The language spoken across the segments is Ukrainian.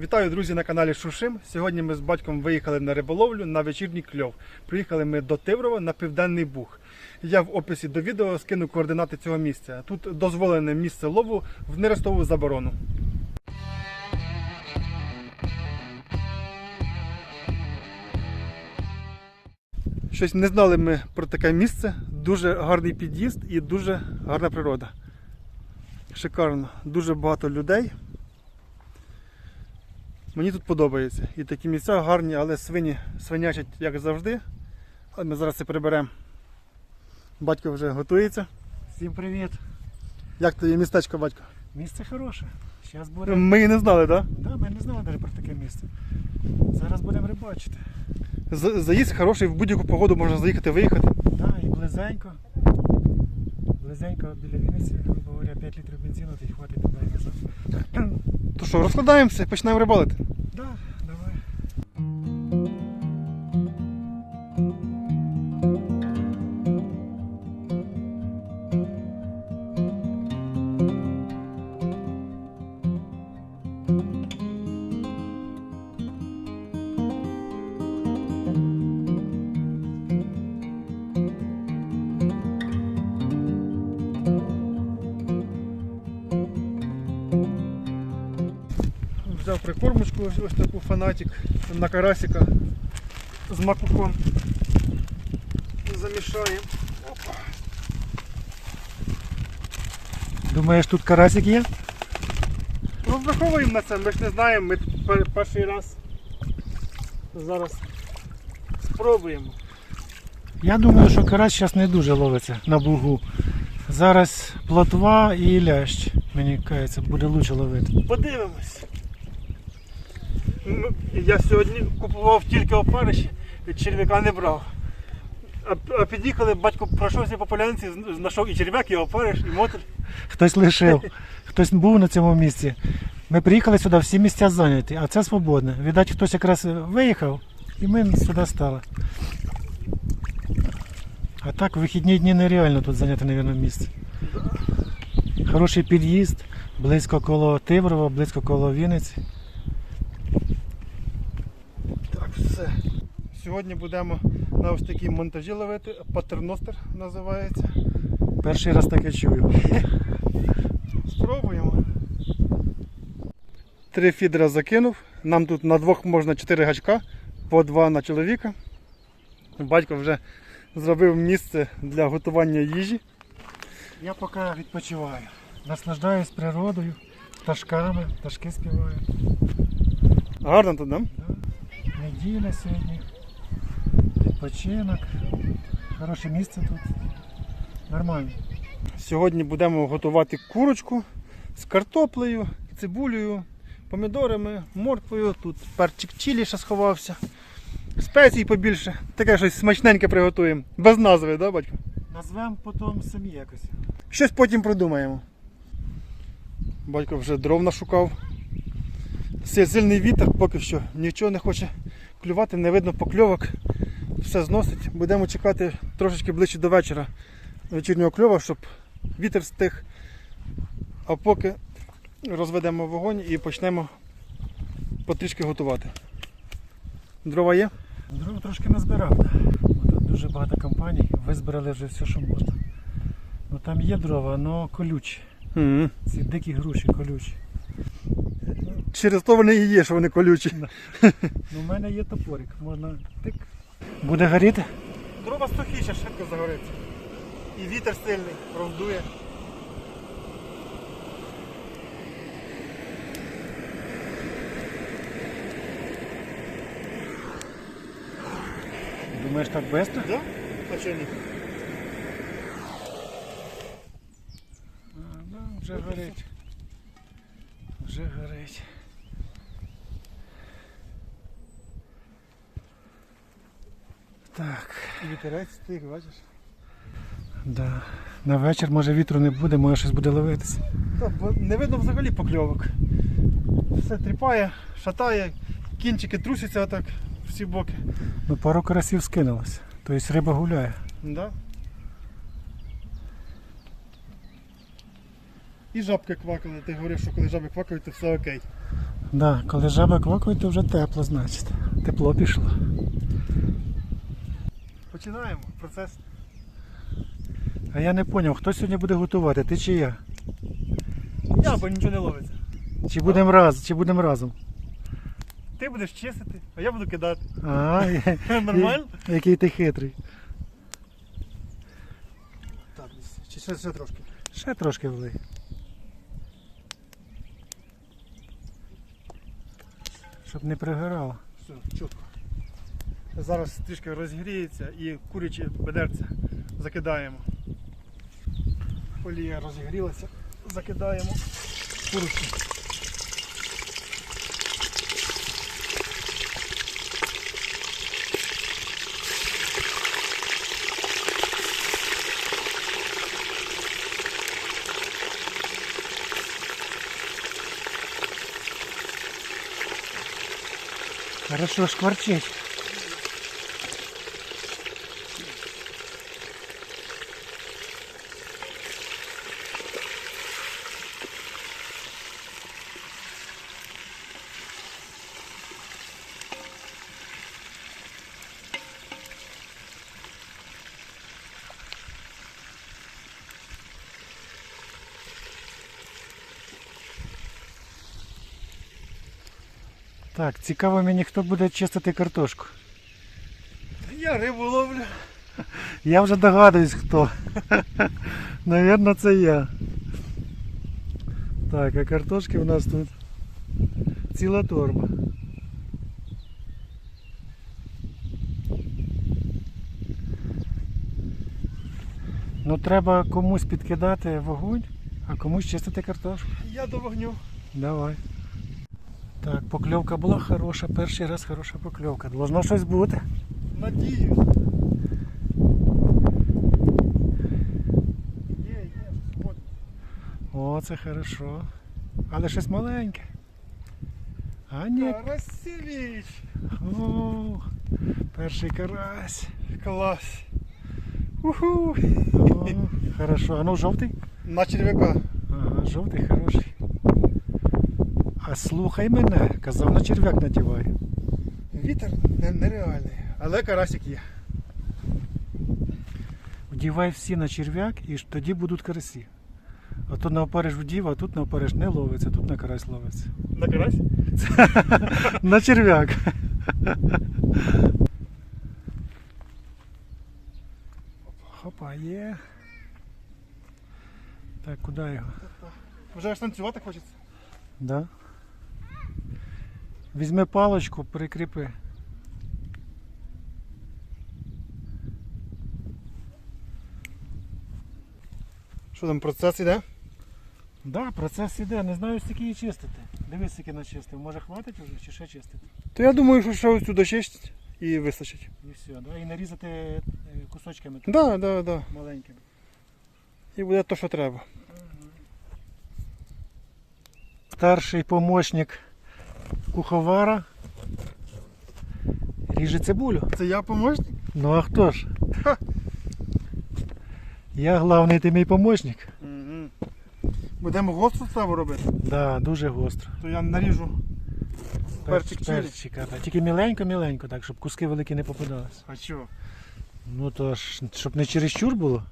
Вітаю, друзі, на каналі Шушим. Сьогодні ми з батьком виїхали на риболовлю на вечірній кльов. Приїхали ми до Тиврова на Південний Буг. Я в описі до відео скину координати цього місця. Тут дозволене місце лову в нерестову заборону. Щось не знали ми про таке місце. Дуже гарний під'їзд і дуже гарна природа. Шикарно, дуже багато людей. Мені тут подобається. І такі місця гарні, але свині свинячать, як завжди. Але ми зараз це приберемо. Батько вже готується. Всім привіт! Як тобі містечко, батько? Місце хороше. Зараз будемо. Ми не знали, так? Да, ми не знали навіть про таке місце. Зараз будемо рибачити. Да? Заїзд хороший, в будь-яку погоду можна заїхати, виїхати. Да, і близенько. Близенько біля Вінниці, грубо говоря, 5 літрів бензину, то й хватить туди і назад. То що, розкладаємося і починаємо рибалити. Прикормочку, ось, таку фанатик на карасика з макухом. Замішаємо. Опа. Думаєш, тут карасик є? Розраховуємо на це, ми ж не знаємо, ми тут перший раз. Зараз спробуємо. Я думаю, що карась зараз не дуже ловиться на бугу. Зараз плотва і лящ. Мені кажеться, буде лучше ловити. Подивимось. Я сьогодні купував тільки опариші, черв'яка не брав. А, під'їхали, батько пройшовся по полянці, знайшов і черв'як, і опариш, і мотель. Хтось лишив, хтось був на цьому місці. Ми приїхали сюди, всі місця зайняті, а це свободне. Відать, хтось якраз виїхав, і ми сюди стали. А так, вихідні дні нереально тут зайняти, мабуть, місце. Хороший під'їзд, близько коло Тиврова, близько коло Вінниці. Так, все. Сьогодні будемо на ось такій монтажі ловити. Патерностер називається. Перший раз таке чую. Спробуємо. Три фідера закинув. Нам тут на двох можна чотири гачка, по два на чоловіка. Батько вже зробив місце для готування їжі. Я поки відпочиваю. Наслаждаюсь природою, пташками, пташки співають. Гарно тут, да? Неділя сьогодні. Відпочинок. Хороше місце тут. Нормально. Сьогодні будемо готувати курочку з картоплею, цибулею, помідорами, морквою. Тут перчик чилі ще сховався. Спецій побільше. Таке щось смачненьке приготуємо. Без назви, да, батько? Назвемо потім самі якось. Щось потім придумаємо. Батько вже дров нашукав. Си- Сильний вітер, поки що нічого не хоче клювати, не видно покльовок. Все зносить. Будемо чекати трошечки ближче до вечора вечірнього кльова, щоб вітер стих. А поки розведемо вогонь і почнемо потрішки готувати. Дрова є? Дров трошки назбирав. да. Бо Тут дуже багато компаній. Визбирали вже все, що можна. Ну там є дрова, але колючі. М. Ці дикі груші колючі. Через то вони і є, що вони колючі. Ну, у мене є топорик, можна тик. Буде горіти? Дрова сухіше, швидко загориться. І вітер сильний, роздує. Думаєш так швидко? Да? А чого ні? А, да, вже горить. Вже горить. Так. І вітерець стих, бачиш? Да. На вечір може вітру не буде, може щось буде ловитися. Та, бо не видно взагалі покльовок. Все тріпає, шатає, кінчики трусяться отак всі боки. Ну пару карасів скинулося. Тобто риба гуляє. Да? І жабки квакали. Ти говорив, що коли жаби квакають, то все окей. Да, коли жаба квакає, то вже тепло, значить. Тепло пішло. Починаємо процес. А я не зрозумів, хто сьогодні буде готувати, ти чи я? Я, бо нічого не ловиться. Чи будемо раз, чи будемо разом? Ти будеш чистити, а я буду кидати. А, Нормально? який ти хитрий. Так, чи ще, ще трошки. Ще трошки влий. Щоб не пригорало. Все, чітко. Зараз трішки розігріється і курячі бедерця закидаємо. Олія розігрілася, закидаємо курочку. Хорошо, шкварчить. Так, цікаво мені, хто буде чистити картошку. Я рибу ловлю. Я вже догадуюсь хто. Навірно, це я. Так, а картошки у нас тут ціла торба. Ну треба комусь підкидати вогонь, а комусь чистити картошку. Я до вогню. Давай. Так, покльовка була хороша, перший раз хороша покльовка. Должно щось бути. Надіюсь. Є, є, от. О, це хорошо. Але щось маленьке. А ні. Карасевич. О, перший карась. Клас. Уху. О, хорошо. А ну жовтий? На черв'яка. Ага, жовтий хороший. А слухай мене, казав на черв'як надівай. Вітер нереальний. Але карасик є. Вдівай всі на черв'як і тоді будуть карасі. А то на опариш вдів, а тут на опариш не ловиться, тут на карась ловиться. На карась? На черв'як. Хопа, є. Так, куди його? Вже аж танцювати хочеться. Да. Візьми паличку, прикріпи. Що там процес іде? Да, процес іде, не знаю, скільки її чистити. Дивись, скільки начистив. Може хватить вже чи ще чистити? То я думаю, що ще ось сюди чистить і вистачить. І все, да? І нарізати е, кусочками так, Да, да, да. маленькими. І буде то, що треба. Старший помощник куховара ріже цибулю. Це я помощник? Ну а хто ж? Я головний, ти мій помощник. Угу. Будемо гостру страву робити, Да, дуже гостро. то я наріжу перчик чилі. Перчика, так. Тільки міленько-міленько, так, щоб куски великі не попадались. А що? Ну то ж, щоб не чересчур було.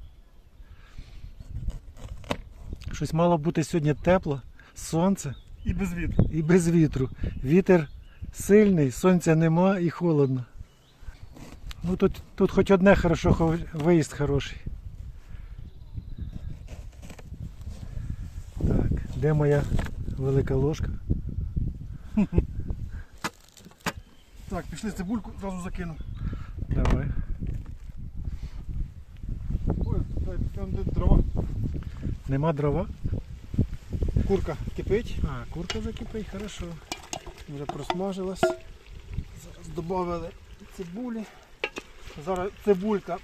Щось мало бути сьогодні тепло, сонце І без вітру. і без вітру. Вітер сильний, сонця нема і холодно. Ну тут, тут хоч одне хорошо, виїзд хороший. Так, де моя велика ложка? Так, пішли цибульку, зразу закину. Давай. Ой, там де дрова. Нема дрова? Курка кипить, А, курка закипить, хорошо. вже просмажилась. Зараз додали цибулі. Зараз цибулька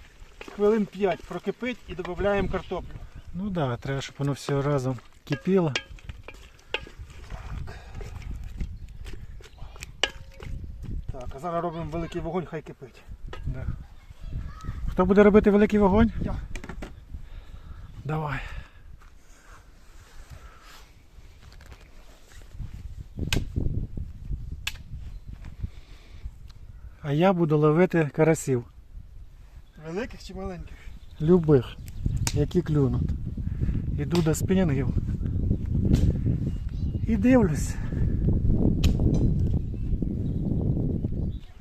хвилин 5 прокипить і додаємо картоплю. Ну так, да, треба, щоб воно все разом кипіло. Так, а зараз робимо великий вогонь, хай кипить. Да. Хто буде робити великий вогонь? Я. Давай. А я буду ловити карасів. Великих чи маленьких? Любих, які клюнуть. Іду до спінінгів. І дивлюсь.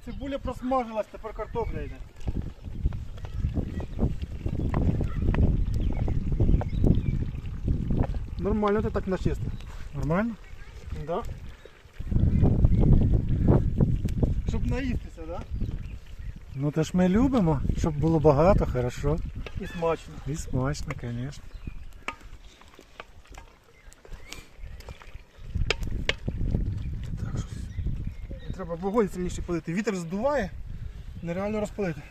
Цибуля просмажилась, тепер картопля йде. Нормально ти так начистив. Нормально? Да. Щоб наїстися, да? Ну то ж ми любимо, щоб було багато, хорошо. І смачно. І смачно, звісно. Треба вогонь сильніше палити. Вітер здуває, нереально розпалити.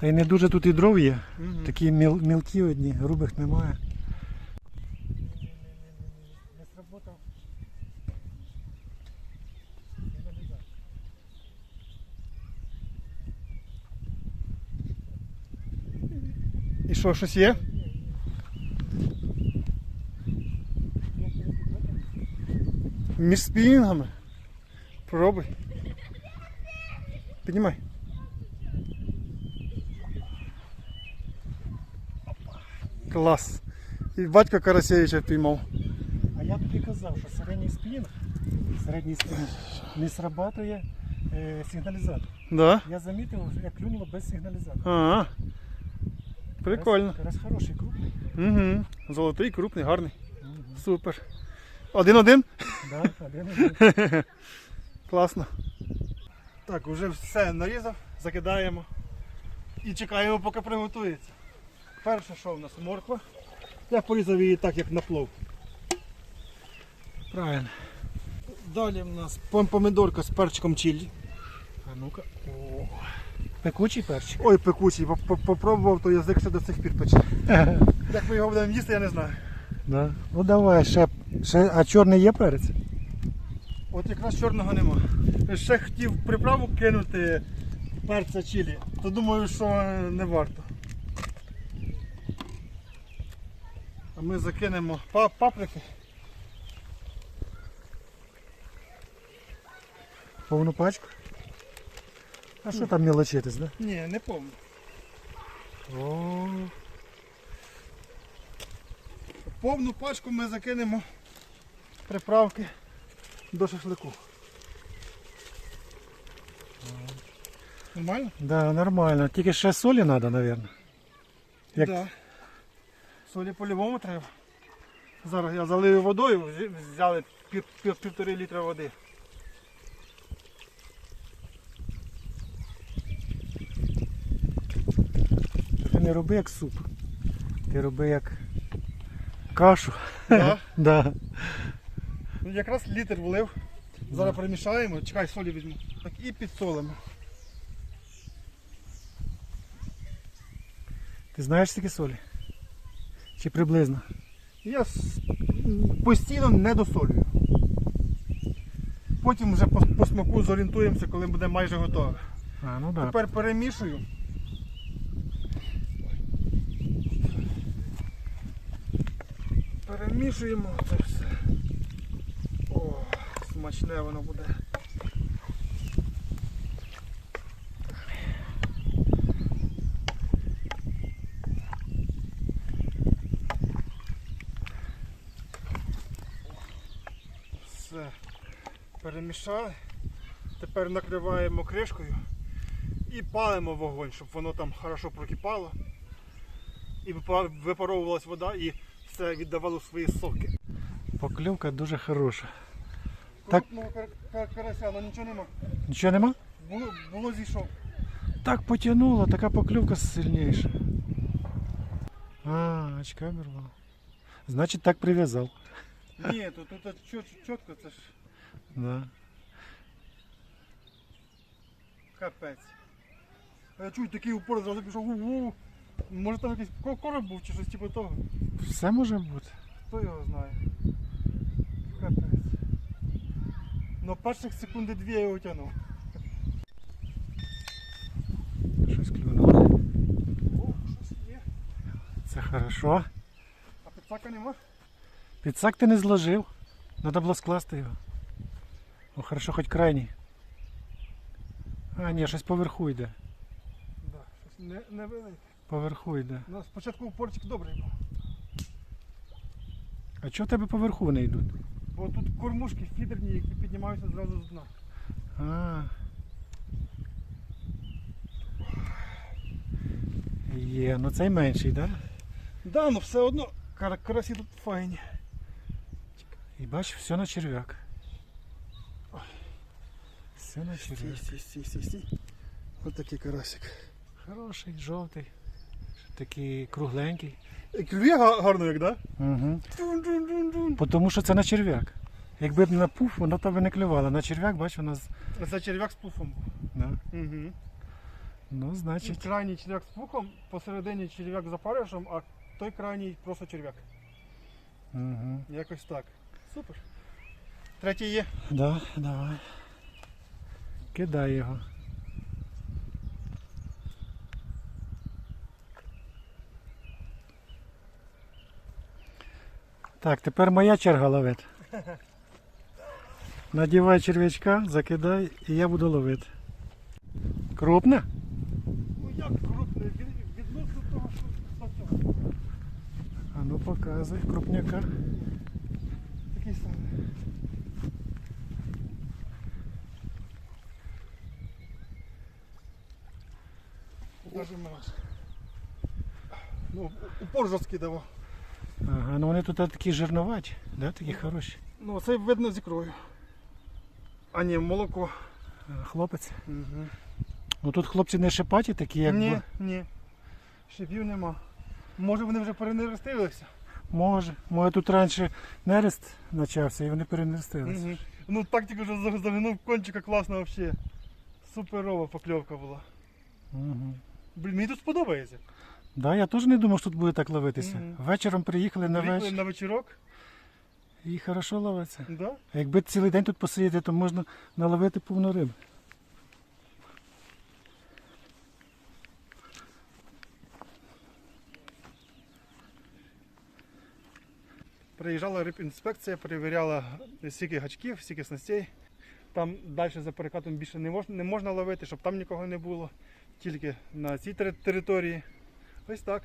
Та й не дуже тут і дров є. Мгм. Такі міл, мілкі одні, грубих немає. Не сработав. І що, щось є? Між спінінгами. Пробуй. Піднімай. Клас. І батька Карасєвича впіймав. А я тобі казав, що середній спінг, середній спінг не срабатує е, сигналізатор. Да? Я замітив, як клюнуло без сигналізатора. Ага. Прикольно. Раз хороший крупний. Угу. Золотий, крупний, гарний. Мгм. Супер. Один-один? Да, один один. Класно. Так, вже все нарізав, закидаємо і чекаємо, поки приготується. Перше, що в нас морква. Я порізав її так, як на плов. Правильно. Далі в нас пом- помидорка з перчиком чилі. А ну-ка. Пекучий перчик. Ой, пекучий, поп- поп- попробував, то язик ще до цих пір пече. Як ми його будемо їсти, я не знаю. Да. Ну давай, ще, ще. А чорний є перець? От якраз чорного нема. Ще хотів приправу кинути перця чилі, то думаю, що не варто. А ми закинемо па- паприки. Повну пачку. А що там мілочитись, да? Ні, не повно. О, Повну пачку ми закинемо приправки до шашлику. Нормально? да, нормально. Тільки ще солі треба, мабуть. Як- Да. Солі по-любому треба. Зараз я залию водою, взяли пів, пів, півтори літра води. Ти не роби як суп. Ти роби як кашу. Да? Да. Ну, якраз літр влив. Зараз перемішаємо, чекай, солі візьму. Так і підсолимо. Ти знаєш скільки солі? Чи приблизно? Я с- постійно не досолюю. Потім вже по, по смаку зорієнтуємося, коли буде майже готове. А, ну да. Тепер перемішую. Перемішуємо це все. О, смачне воно буде. Все. Перемішали. Тепер накриваємо кришкою і палимо вогонь, щоб воно там хорошо прокипало. І випа- випаровувалась вода і все віддавало свої соки. Покльовка дуже хороша. Так. Крупного кар- кар- карася, але нічого нема. Нічого нема? Було, було зійшов. Так потягнуло, така покльовка сильніша. А, очка обірвала. Значить так прив'язав. Ні, тут, тут, тут чітко це ж Да. капець. А Я чую такий упор, зразу пішов. у-у. Може там якийсь ко- короб був чи щось типу того. Все може бути. Хто його знає. Капець. Ну перших секунди дві я його тягнув. Щось клюнуло. О, щось є. Це хорошо. А підсака нема? Підсак ти не зложив. Треба було скласти його. О, хорошо, хоч крайній. А, ні, щось поверху йде. Да, щось не, не велике. Поверху йде. Ну, спочатку упорчик добрий був. А чого в тебе поверху не йдуть? Бо тут кормушки фідерні, які піднімаються зразу з дна. А. Є, ну цей менший, так? Да? Да, ну все одно кар- карасі тут файні. І бач, все на черв'як. Все на черв'як. стій, стій, стій, стій. Ось такий карасик. Хороший, жовтий. Такий кругленький. Клює гарно, як, да? Угу. Тому що це на черв'як. Якби б на пуф, воно тебе не клювало. На черв'як, бач, воно. з- Це черв'як з пуфом був. Да. Угу. Ну, значить. Крайній черв'як з пухом, посередині черв'як з опаришем, а той крайній просто черв'як. Угу. Якось так. Супер. Третій є. Да, давай. Кидай його. Так, тепер моя черга ловити. Надівай черв'ячка, закидай і я буду ловити. Крупна? Ну як крупний, від, відносно того, що на цьому. А ну показуй крупняка. Такий самий. Даже менше. Ну, упор жорсткий давав. Ага, ну вони тут такі жирноваті, да, такі хороші. Ну, це видно з ікрою. А ні, молоко. Хлопець. Угу. Ну тут хлопці не шипаті, такі як ні, ні. Шипів нема. Може вони вже перенерестилися? Може. Може тут раніше нерест почався і вони перенестилися. Угу. Ну так тільки вже заг- загинув кончика класно взагалі. Суперова покльовка була. Угу. Блін, мені тут сподобається. Да, я теж не думав, що тут буде так ловитися. Мгм. Вечором приїхали на Приїхали вечір на вечірок. і хорошо ловиться. Да? А якби цілий день тут посидіти, то можна наловити повну рибу. Приїжджала рибінспекція, перевіряла стільки гачків, стільки снастей. Там далі за перекатом більше не можна, не можна ловити, щоб там нікого не було. Тільки на цій тери- території. Ось так.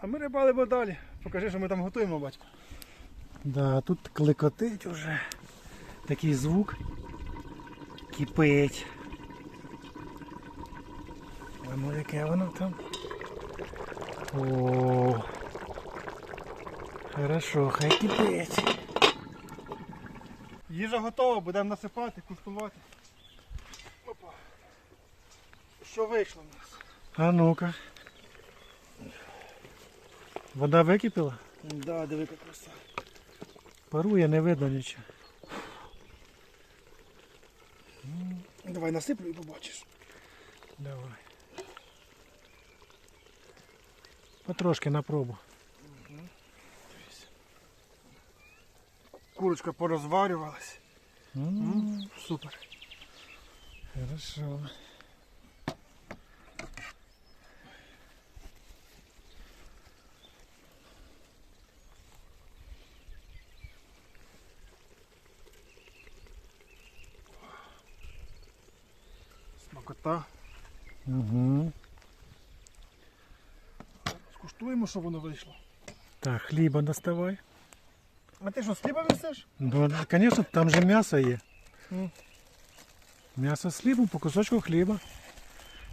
А ми рибалимо далі. Покажи, що ми там готуємо, батько. Да, тут кликотить уже. Такий звук. Кипить. Ну яке воно там? О. Хорошо, хай кипить. Їжа готова, будемо насипати, куштувати. Опа. Що вийшло в нас? А ну-ка. Вода википіла? Да, диви, яка краса. Парує, не видно нічого. Давай насиплю і побачиш. Давай. Потрошки на пробу. Курочка порозварювалась. М, Супер. Хорошо. Смакота. Угу. Скуштуємо, що воно вийшло. Так, хліба доставай. А ти що, з хліба висиш? Ну, звісно, там же м'ясо є. М. М'ясо з хлібом по кусочку хліба.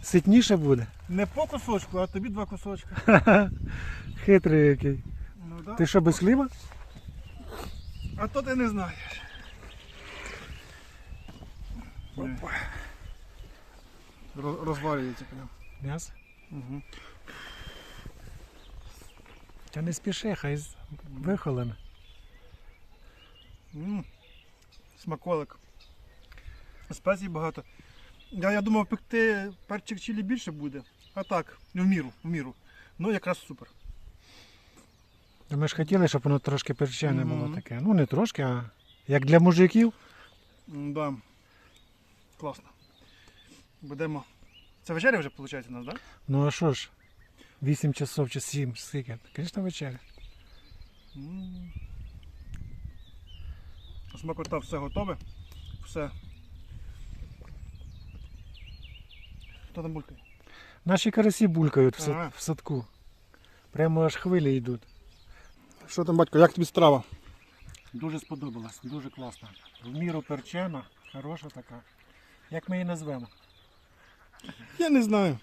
Ситніше буде. Не по кусочку, а тобі два кусочка. Хитрий який. Ну, да. Ти що без хліба? А то ти не знаєш. Опа. Прям. М'ясо? Угу. Та не спіши, хай з- вихолене. Смаколик. Спецій багато. Я, я думав, пекти перчик чилі більше буде. А так, в міру, в міру. Ну якраз супер. Та Ми ж хотіли, щоб воно трошки перчене було таке. Ну не трошки, а як для мужиків. М, Да. Класно. Будемо. Це вечеря вже виходить у нас, так? Да? Ну а що ж? 8 часов чи 7, скільки? Звісно, вечеря. Смакота все готове. Все. Хто там булькає? Наші карасі булькають в, сад- Ага. в садку. Прямо аж хвилі йдуть. Що там, батько, як тобі страва? Дуже сподобалось, дуже класно. В міру перчена, хороша така. Як ми її назвемо? Я не знаю.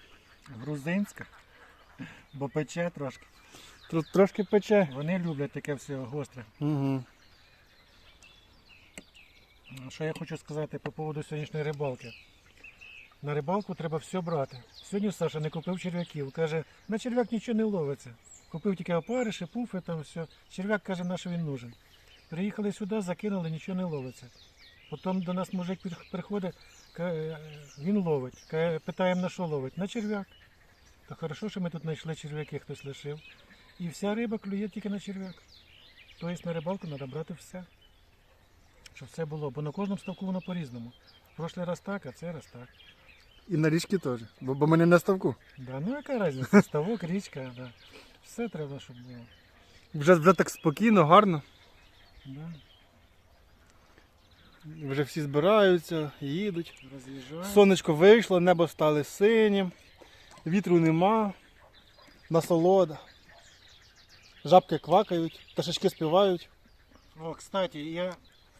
Грузинська. Бо пече трошки. Тут трошки пече. Вони люблять таке все гостре. Угу. Що я хочу сказати по поводу сьогоднішньої рибалки. На рибалку треба все брати. Сьогодні Саша не купив черв'яків. Каже, на черв'як нічого не ловиться. Купив тільки опариші, пуфи, там все. Черв'як каже, на що він нужен. Приїхали сюди, закинули, нічого не ловиться. Потім до нас мужик приходить, він ловить. Питаємо, на що ловить? На черв'як. То хорошо, що ми тут знайшли черв'яки, хтось лишив. І вся риба клює тільки на черв'як. Тобто на рибалку треба брати все. Щоб все було, бо на кожному ставку воно по-різному. В прошлий раз так, а цей раз так. І на річки теж. Бо, бо мене на ставку. Да, ну яка різниця? Ставок, річка, да. Все треба, щоб було. Вже, вже так спокійно, гарно. Да. Вже всі збираються, їдуть. Роз'їжджаємо. Сонечко вийшло, небо стало синім, вітру нема, насолода. Жабки квакають, пташечки співають. О, кстати, я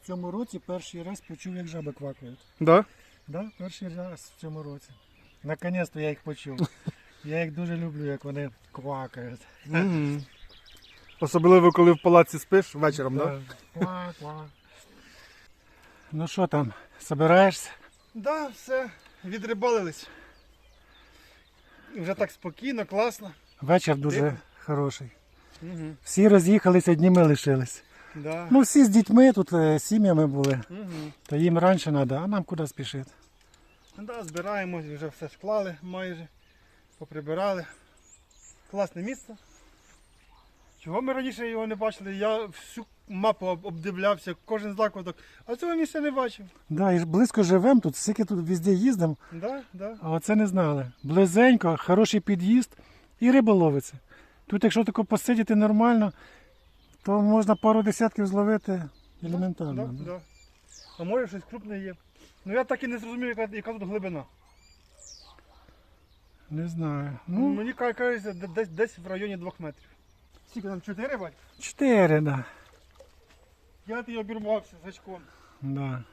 в цьому році перший раз почув, як жаби квакають. Да? Да, перший раз в цьому році. Наконець-то я їх почув. Я їх дуже люблю, як вони квакають. Угу. Особливо, коли в палаці спиш вечором, так? Да? Да. Квак, квак. Ну що там, собираєшся? Да, все, відрибалились. Вже так спокійно, класно. Вечір дуже Тихо. хороший. Угу. Всі роз'їхалися, одні ми лишились. Да. Ну, всі з дітьми, тут е, сім'ями були. Угу. То їм раніше треба, а нам куди спішити. Да, збираємось, вже все склали майже, поприбирали. Класне місце. Чого ми раніше його не бачили? Я всю мапу об- обдивлявся, кожен закладок, а цього місця не бачив. Да, і ж близько живемо тут, скільки тут везде їздимо, Да, да. а оце не знали. Близенько, хороший під'їзд і риба ловиться. Тут, якщо тако посидіти нормально, то можна пару десятків зловити елементарно. Да, да. да. А може щось крупне є. Ну я так і не зрозумів, яка, яка тут глибина. Не знаю. Ну, Ну, Мені ка- кажеться, де- десь, десь в районі двох метрів. Скільки там чотири бать? чотири, да. Я ти обірвався з очком. да.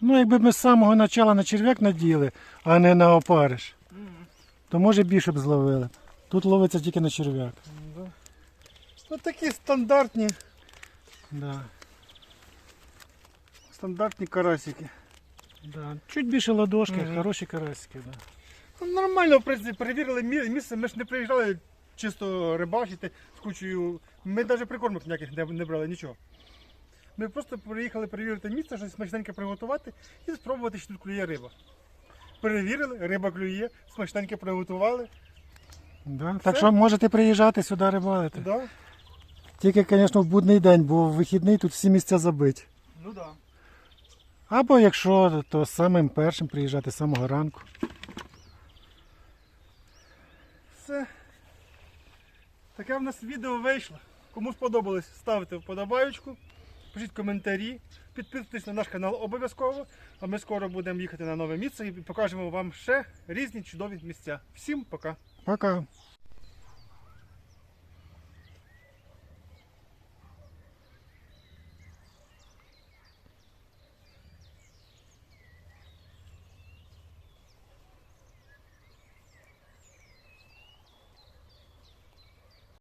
Ну, якби ми з самого початку на черв'як наділи, а не на опариш, то може більше б зловили. Тут ловиться тільки на черв'як. Да. Ну такі стандартні, Да. стандартні карасики. Да. Чуть більше ладошки, Мгм. хороші карасики. Да. Ну, нормально, в принципі, перевірили мі- місце. Ми ж не приїжджали чисто рибачити з кучою. Ми навіть прикормок ніяких не, не брали, нічого. Ми просто приїхали перевірити місце, щось смачненьке приготувати і спробувати, чи тут клює риба. Перевірили, риба клює, смачненьке приготували. Да. Так що можете приїжджати сюди рибалити. Да? Тільки, звісно, в будний день, бо в вихідний тут всі місця забиті. Ну да. Або якщо, то самим першим приїжджати з самого ранку. Все. Таке в нас відео вийшло. Кому сподобалось, ставте вподобаючку, пишіть коментарі, підписуйтесь на наш канал обов'язково. А ми скоро будемо їхати на нове місце і покажемо вам ще різні чудові місця. Всім пока! Пока.